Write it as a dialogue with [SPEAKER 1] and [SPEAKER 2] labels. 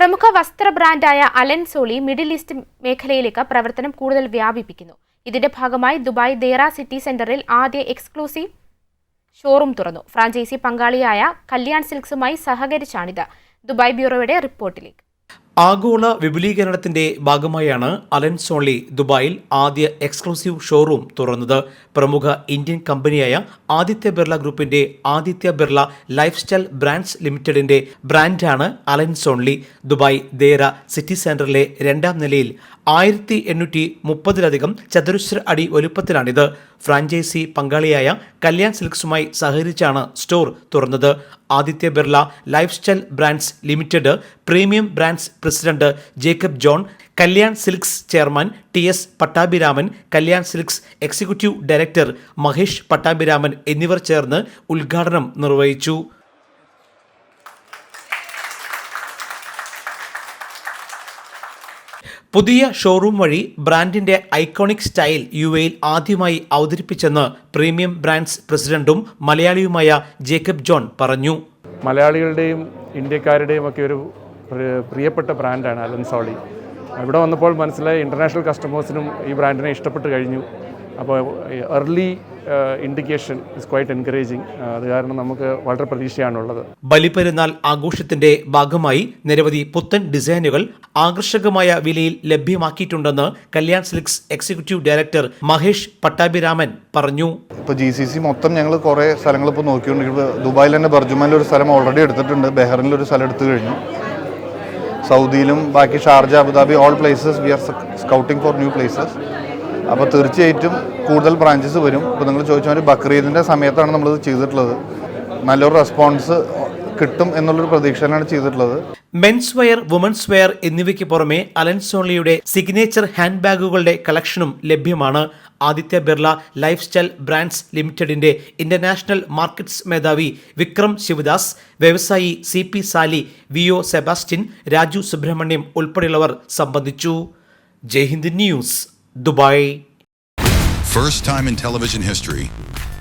[SPEAKER 1] പ്രമുഖ വസ്ത്ര ബ്രാൻഡായ അലൻ സോളി മിഡിൽ ഈസ്റ്റ് മേഖലയിലേക്ക് പ്രവർത്തനം കൂടുതൽ വ്യാപിപ്പിക്കുന്നു. ഇതിന്റെ ഭാഗമായി ദുബായ് ദേറ സിറ്റി സെന്ററിൽ ആദ്യ എക്സ്ക്ലൂസീവ് ഷോറൂം തുറന്നു. ഫ്രാഞ്ചൈസി പങ്കാളിയായ കല്യാൺ സിൽക്സുമായി സഹകരിച്ചാണിത്. ദുബായ് ബ്യൂറോയുടെ റിപ്പോർട്ടിലേക്ക്.
[SPEAKER 2] ആഗോള വിപുലീകരണത്തിന്റെ ഭാഗമായാണ് അലൻ സോൺലി ദുബായിൽ ആദ്യ എക്സ്ക്ലൂസീവ് ഷോറൂം തുറന്നത്. പ്രമുഖ ഇന്ത്യൻ കമ്പനിയായ ആദിത്യ ബിർള ഗ്രൂപ്പിന്റെ Aditya Birla life style brands ലിമിറ്റഡിന്റെ ബ്രാൻഡാണ് Allen Solly Dubai Deira city സെന്ററിലെ രണ്ടാം നിലയിൽ ആയിരത്തി എണ്ണൂറ്റി മുപ്പതിലധികം ചതുരശ്ര അടി വലുപ്പത്തിലാണിത്. ഫ്രാഞ്ചൈസി പങ്കാളിയായ കല്യാൺ സിൽക്സുമായി സഹകരിച്ചാണ് സ്റ്റോർ തുറന്നത്. Aditya Birla life style brands limited premium brands president Jacob John Kalyan silks chairman T S Pattabhiraman Kalyan silks executive director Mahesh Pattabhiraman എന്നിവർ ചേർന്ന് ഉദ്ഘാടനം നിർവഹിച്ചു. പുതിയ ഷോറൂം വഴി ബ്രാൻഡിന്റെ ഐക്കോണിക് സ്റ്റൈൽ യു എയിൽ ആദ്യമായി അവതരിപ്പിച്ചെന്ന് പ്രീമിയം ബ്രാൻഡ്സ് പ്രസിഡന്റും മലയാളിയുമായ ജേക്കബ് ജോൺ പറഞ്ഞു.
[SPEAKER 3] മലയാളികളുടെയും ഇന്ത്യക്കാരുടെയും ഒക്കെ ഒരു പ്രിയപ്പെട്ട ബ്രാൻഡാണ് അലൻസോളി ഇവിടെ വന്നപ്പോൾ മനസ്സിലായി ഇന്റർനാഷണൽ കസ്റ്റമേഴ്സിനും ഈ ബ്രാൻഡിനെ ഇഷ്ടപ്പെട്ട് കഴിഞ്ഞു. അപ്പോൾ early indication is quite encouraging അത് കാരണം നമുക്ക് വളരെ പ്രതീക്ഷയാണുള്ളത്.
[SPEAKER 2] ബലിപെരുന്നാൾ ആഘോഷത്തിന്റെ ഭാഗമായി നിരവധി പുത്തൻ ഡിസൈനുകൾ ആകർഷകമായ വിലയിൽ ലഭ്യമാക്കിയിട്ടുണ്ടെന്ന് Kalyan silks executive director Mahesh Pattabhiraman പറഞ്ഞു.
[SPEAKER 4] ഇപ്പോൾ ജി സി സി മൊത്തം ഞങ്ങൾ കുറേ സ്ഥലങ്ങൾ ഇപ്പോൾ നോക്കിക്കൊണ്ടിരിക്കുന്നത് ദുബായിൽ തന്നെ ബർജുമാനിൽ ഒരു സ്ഥലം ഓൾറെഡി എടുത്തിട്ടുണ്ട്. ബെഹ്റിനിൽ ഒരു സ്ഥലം എടുത്തു കഴിഞ്ഞു. സൗദിയിലും ബാക്കി Sharjah Abu Dhabi all places we are scouting for new places അപ്പോൾ തീർച്ചയായിട്ടും കൂടുതൽ ബ്രാഞ്ചസ് വരും. ഇപ്പോൾ നിങ്ങൾ ചോദിച്ച മാതിരി ബക്രീദിന്റെ സമയത്താണ് നമ്മളിത് ചെയ്തിട്ടുള്ളത്. നല്ലൊരു റെസ്പോൺസ് കിട്ടും എന്നുള്ളൊരു പ്രതീക്ഷയിലാണ് ചെയ്തിട്ടുള്ളത്.
[SPEAKER 2] മെൻസ് വെയർ വുമൻസ് വെയർ എന്നിവയ്ക്ക് പുറമെ അലൻസോളിയുടെ സിഗ്നേച്ചർ ഹാൻഡ് ബാഗുകളുടെ കളക്ഷനും ലഭ്യമാണ്. Aditya Birla life style brands ലിമിറ്റഡിന്റെ ഇന്റർനാഷണൽ മാർക്കറ്റ്സ് മേധാവി വിക്രം ശിവദാസ് വ്യവസായി C P Sali V O Sebastian Raju Subramaniam ഉൾപ്പെടെയുള്ളവർ സംബന്ധിച്ചു. Jaihind news Dubai.
[SPEAKER 5] First time in television history,